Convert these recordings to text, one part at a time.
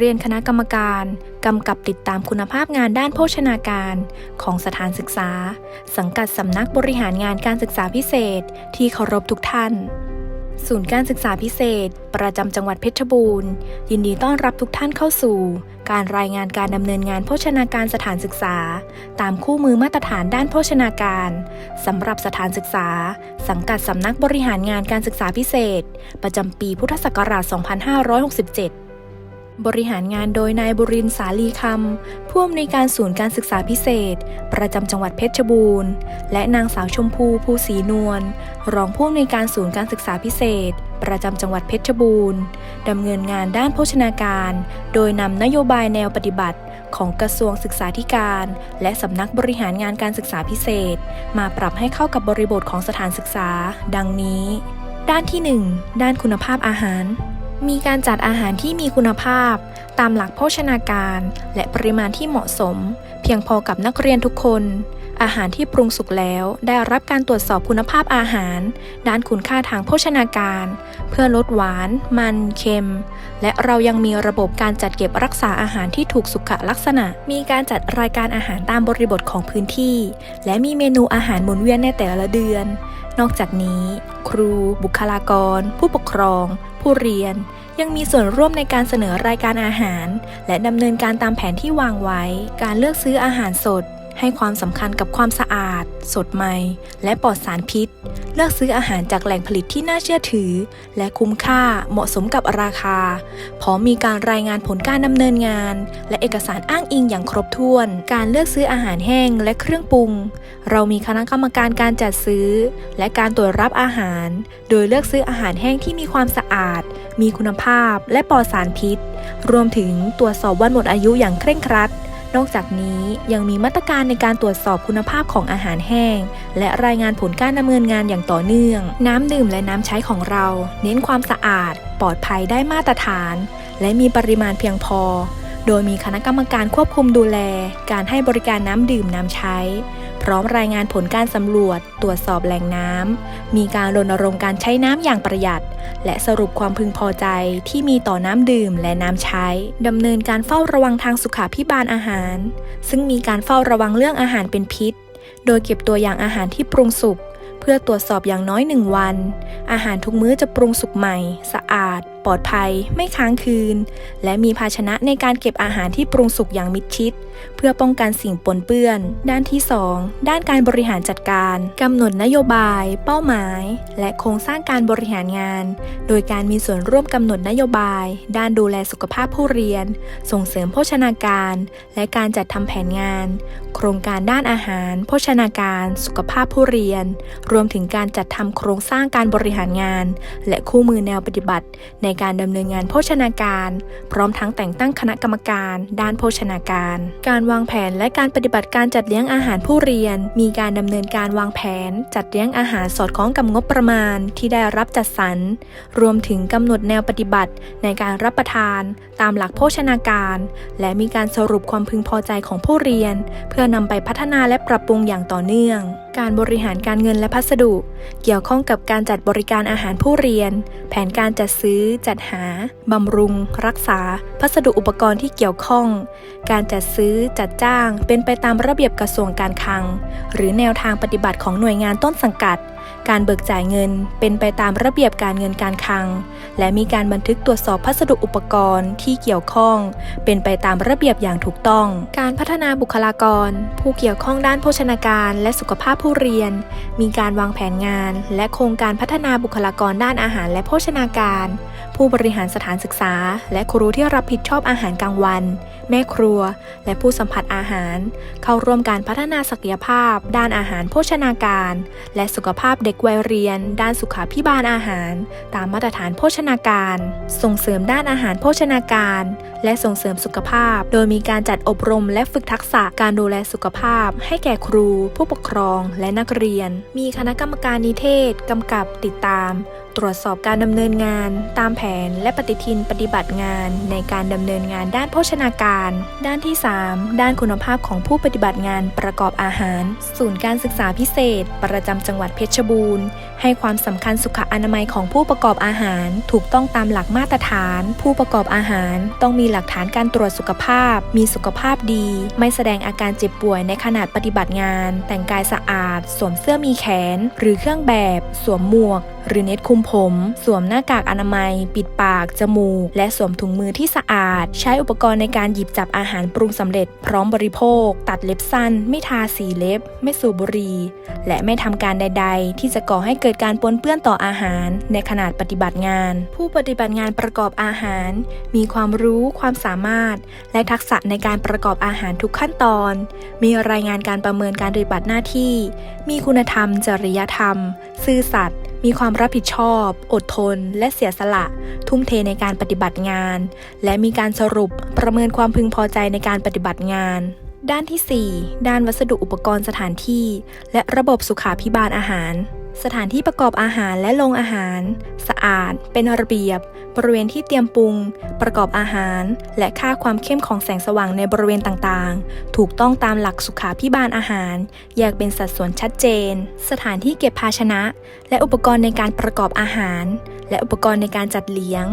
เรียนคณะกรรมการกำกับติดตามคุณภาพงานด้านโภชนาการ ของสถานศึกษา สังกัดสำนักบริหารงานการศึกษาพิเศษ ที่เคารพทุกท่าน ศูนย์การศึกษาพิเศษ ประจำจังหวัดเพชรบูรณ์ ยินดีต้อนรับทุกท่านเข้าสู่ การรายงานการดำเนินงานโภชนาการสถานศึกษา ตามคู่มือมาตรฐานด้านโภชนาการสำหรับสถานศึกษา สังกัดสำนักบริหารงานการศึกษาพิเศษ ประจำปีพุทธศักราช 2567 บริหารงานโดยนายบุรินสาลีคำผู้อำนวยการศูนย์การศึกษาพิเศษ ประจำจังหวัดเพชรบูรณ์ และนางสาวชมพูภูศรีนวลรองผู้อำนวยการศูนย์การศึกษาพิเศษ ประจำจังหวัดเพชรบูรณ์ดำเนินงานด้านโภชนาการ โดยนำนโยบายแนวปฏิบัติของกระทรวงศึกษาธิการ และสำนักบริหารงานการศึกษาพิเศษ มาปรับให้เข้ากับบริบทของสถานศึกษา ดังนี้ ด้านที่ 1 ด้านคุณภาพอาหาร มีการจัดอาหารที่มีคุณภาพ ตามหลักโภชนาการ และปริมาณที่เหมาะสม เพียงพอกับนักเรียนทุกคน อาหารที่ปรุงสุกแล้ว ได้รับการตรวจสอบคุณภาพอาหาร ด้านคุณค่าทางโภชนาการ เพื่อลดหวาน มันเค็ม และเรายังมีระบบการจัดเก็บรักษาอาหารที่ถูกสุขลักษณะ มีการจัดรายการอาหารตามบริบทของพื้นที่ และมีเมนูอาหารหมุนเวียนในแต่ละเดือน นอกจากนี้ ครู บุคลากร ผู้ปกครอง ผู้เรียน ยังมีส่วนร่วมในการเสนอรายการอาหาร และดำเนินการตามแผนที่วางไว้ การเลือกซื้ออาหารสด ให้ความสำคัญกับความสะอาด สดใหม่ และปลอดสารพิษ เลือกซื้ออาหารจากแหล่งผลิตที่น่าเชื่อถือ และคุ้มค่าเหมาะสมกับราคา พร้อมมีการรายงานผลการดำเนินงาน และเอกสารอ้างอิงอย่างครบถ้วน การเลือกซื้ออาหารแห้งและเครื่องปรุง เรามีคณะกรรมการการจัดซื้อ และการตรวจรับอาหาร โดยเลือกซื้ออาหารแห้งที่มีความสะอาด มีคุณภาพ และปลอดสารพิษ รวมถึงตรวจสอบวันหมดอายุอย่างเคร่งครัด นอกจากนี้ยังมีมาตรการในการตรวจสอบคุณภาพของอาหารแห้ง และรายงานผลการดำเนินงานอย่างต่อเนื่อง น้ำดื่มและน้ำใช้ของเรา เน้นความสะอาด ปลอดภัยได้มาตรฐาน และมีปริมาณเพียงพอ โดยมีคณะกรรมการควบคุมดูแล การให้บริการน้ำดื่มน้ำใช้ พร้อมรายงานผลการสำรวจ ตรวจสอบแหล่งน้ำ มีการรณรงค์การใช้น้ำอย่างประหยัด และสรุปความพึงพอใจที่มีต่อน้ำดื่มและน้ำใช้ดำเนินการเฝ้าระวังทางสุขาพิบาลอาหาร ซึ่งมีการเฝ้าระวังเรื่องอาหารเป็นพิษ โดยเก็บตัวอย่างอาหารที่ปรุงสุกเพื่อตรวจสอบอย่างน้อยหนึ่งวัน อาหารทุกมื้อจะปรุงสุกใหม่ สะอาดปลอดภัย ไม่ค้างคืน และมีภาชนะในการเก็บอาหารที่ปรุงสุกอย่างมิดชิด เพื่อป้องกันสิ่งปนเปื้อน ด้านที่ 2 ด้านการบริหารจัดการกำหนดนโยบาย เป้าหมาย และโครงสร้างการบริหารงาน โดยการมีส่วนร่วมกำหนดนโยบาย ด้านดูแลสุขภาพผู้เรียน ส่งเสริมโภชนาการ และการจัดทำแผนงาน โครงการด้านอาหาร โภชนาการ สุขภาพผู้เรียน รวมถึงการจัดทำโครงสร้างการบริหารงาน และคู่มือแนวปฏิบัติในในการดำเนินงานโภชนาการ พร้อมทั้งแต่งตั้งคณะกรรมการ ด้านโภชนาการ การวางแผนและการปฏิบัติการจัดเลี้ยงอาหารผู้เรียน มีการดำเนินการวางแผน จัดเลี้ยงอาหารสอดคล้องกับงบประมาณที่ได้รับจัดสรร รวมถึงกำหนดแนวปฏิบัติในการรับประทาน ตามหลักโภชนาการ และมีการสรุปความพึงพอใจของผู้เรียน เพื่อนำไปพัฒนาและปรับปรุงอย่างต่อเนื่อง การบริหารการเงินและพัสดุ เกี่ยวข้องกับการจัดบริการอาหารผู้เรียน แผนการจัดซื้อ จัดหา บำรุง รักษา พัสดุอุปกรณ์ที่เกี่ยวข้อง การจัดซื้อ จัดจ้าง เป็นไปตามระเบียบกระทรวงการคลัง หรือแนวทางปฏิบัติของหน่วยงานต้นสังกัด การเบิกจ่ายเงิน เป็นไปตามระเบียบการเงินการคลัง และมีการบันทึกตรวจสอบพัสดุอุปกรณ์ที่เกี่ยวข้อง เป็นไปตามระเบียบอย่างถูกต้อง การพัฒนาบุคลากร ผู้เกี่ยวข้องด้านโภชนาการ และสุขภาพผู้เรียน มีการวางแผนงาน และโครงการพัฒนาบุคลากรด้านอาหารและโภชนาการ ผู้บริหารสถานศึกษา และครูที่รับผิดชอบอาหารกลางวัน แม่ครัว และผู้สัมผัสอาหาร เข้าร่วมการพัฒนาศักยภาพ ด้านอาหารโภชนาการ และสุขภาพเด็กวัยเรียน ด้านสุขาพิบาลอาหาร ตามมาตรฐานโภชนาการ ส่งเสริมด้านอาหารโภชนาการ และส่งเสริมสุขภาพ โดยมีการจัดอบรมและฝึกทักษะการดูแลสุขภาพ ให้แก่ครู ผู้ปกครอง และนักเรียน มีคณะกรรมการนิเทศกำกับติดตามตรวจสอบการดำเนินงาน ตามแผนและปฏิทินปฏิบัติงาน ในการดำเนินงานด้านโภชนาการ ด้านที่ 3 ด้านคุณภาพของผู้ปฏิบัติงานประกอบอาหาร ศูนย์การศึกษาพิเศษ ประจำจังหวัดเพชรบูรณ์ ให้ความสำคัญสุขอนามัยของผู้ประกอบอาหาร ถูกต้องตามหลักมาตรฐาน ผู้ประกอบอาหาร ต้องมีหลักฐานการตรวจสุขภาพ มีสุขภาพดี ไม่แสดงอาการเจ็บป่วยในขณะปฏิบัติงาน แต่งกายสะอาด สวมเสื้อมีแขน หรือเครื่องแบบ สวมหมวกหรือเน็ตคุมผม สวมหน้ากากอนามัย ปิดปาก จมูก และสวมถุงมือที่สะอาด ใช้อุปกรณ์ในการหยิบจับอาหารปรุงสำเร็จ พร้อมบริโภค ตัดเล็บสั้น ไม่ทาสีเล็บ ไม่สูบบุหรี่และไม่ทำการใด ๆ ที่จะก่อให้เกิดการปนเปื้อนต่ออาหาร ในขณะปฏิบัติงาน ผู้ปฏิบัติงานประกอบอาหาร มีความรู้ความสามารถ และทักษะในการประกอบอาหารทุกขั้นตอน มีรายงานการประเมินการปฏิบัติหน้าที่ มีคุณธรรม จริยธรรม ซื่อสัตย์ มีความรับผิดชอบ อดทน และเสียสละ ทุ่มเทในการปฏิบัติงาน และมีการสรุปประเมินความพึงพอใจในการปฏิบัติงาน ด้านที่ 4 ด้านวัสดุอุปกรณ์สถานที่ และระบบสุขาพิบาลอาหาร สถานที่ประกอบอาหารและโรงอาหาร สะอาด เป็นระเบียบ บริเวณที่เตรียมปรุง ประกอบอาหาร และค่าความเข้มของแสงสว่างในบริเวณต่างๆ ถูกต้องตามหลักสุขาพิบาลอาหาร แยกเป็นสัดส่วนชัดเจน สถานที่เก็บภาชนะ และอุปกรณ์ในการประกอบอาหาร และอุปกรณ์ในการจัดเลี้ยง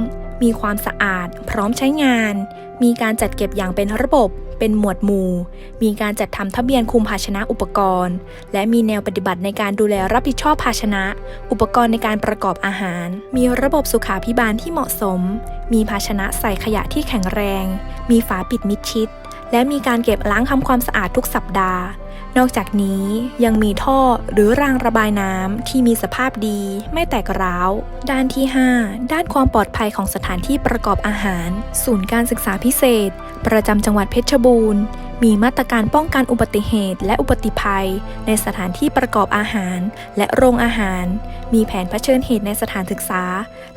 มีความสะอาด พร้อมใช้งาน มีการจัดเก็บอย่างเป็นระบบ เป็นหมวดหมู่ มีการจัดทำทะเบียนคุมภาชนะอุปกรณ์ และมีแนวปฏิบัติในการดูแลรับผิดชอบภาชนะ อุปกรณ์ในการประกอบอาหาร มีระบบสุขาพิบาลที่เหมาะสม มีภาชนะใส่ขยะที่แข็งแรง มีฝาปิดมิดชิด และมีการเก็บล้างทำความสะอาดทุกสัปดาห์ นอกจากนี้ยังมีท่อหรือรางระบายน้ำที่มีสภาพดีไม่แตกร้าว ด้านที่ 5 ด้านความปลอดภัยของสถานที่ประกอบอาหาร ศูนย์การศึกษาพิเศษ ประจำจังหวัดเพชรบูรณ์ มีมาตรการป้องกันอุบัติเหตุและอุบัติภัย ในสถานที่ประกอบอาหาร และโรงอาหาร มีแผนเผชิญเหตุในสถานศึกษา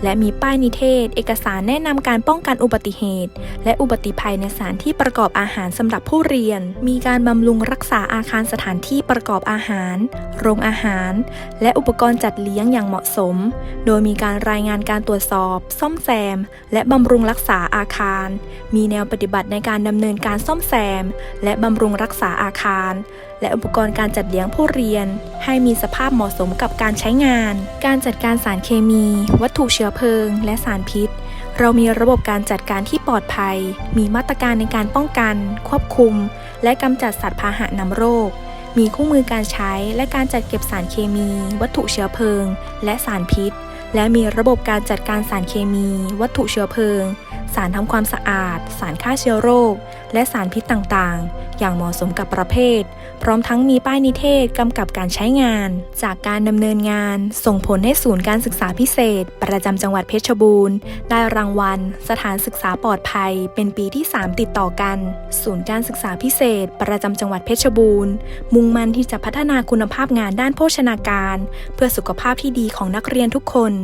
และมีป้ายนิเทศ เอกสารแนะนำการป้องกันอุบัติเหตุ และอุบัติภัยในสถานที่ประกอบอาหารสำหรับผู้เรียน มีการบำรุงรักษาอาคารสถานที่ประกอบอาหาร โรงอาหาร และอุปกรณ์จัดเลี้ยงอย่างเหมาะสม โดยมีการรายงานการตรวจสอบ ซ่อมแซม และบำรุงรักษาอาคาร มีแนวปฏิบัติในการดำเนินการซ่อมแซมและบำรุงรักษาอาคาร และอุปกรณ์การจัดเลี้ยงผู้เรียน ให้มีสภาพเหมาะสมกับการใช้งาน การจัดการสารเคมี วัตถุเชื้อเพลิง และสารพิษ เรามีระบบการจัดการที่ปลอดภัย มีมาตรการในการป้องกัน ควบคุม และกำจัดสัตว์พาหะนำโรค มีคู่มือการใช้และการจัดเก็บสารเคมี วัตถุเชื้อเพลิง และสารพิษ และมีระบบการจัดการสารเคมี วัตถุเชื้อเพลิง สารทำความสะอาด สารฆ่าเชื้อโรค และสารพิษต่างๆ อย่างเหมาะสมกับประเภท พร้อมทั้งมีป้ายนิเทศกำกับการใช้งาน จากการดำเนินงาน ส่งผลให้ศูนย์การศึกษาพิเศษ ประจำจังหวัดเพชรบูรณ์ ได้รางวัล สถานศึกษาปลอดภัย เป็นปีที่ 3 ติดต่อกัน ศูนย์การศึกษาพิเศษ ประจำจังหวัดเพชรบูรณ์ มุ่งมั่นที่จะพัฒนาคุณภาพงานด้านโภชนาการ เพื่อสุขภาพที่ดีของนักเรียนทุกคน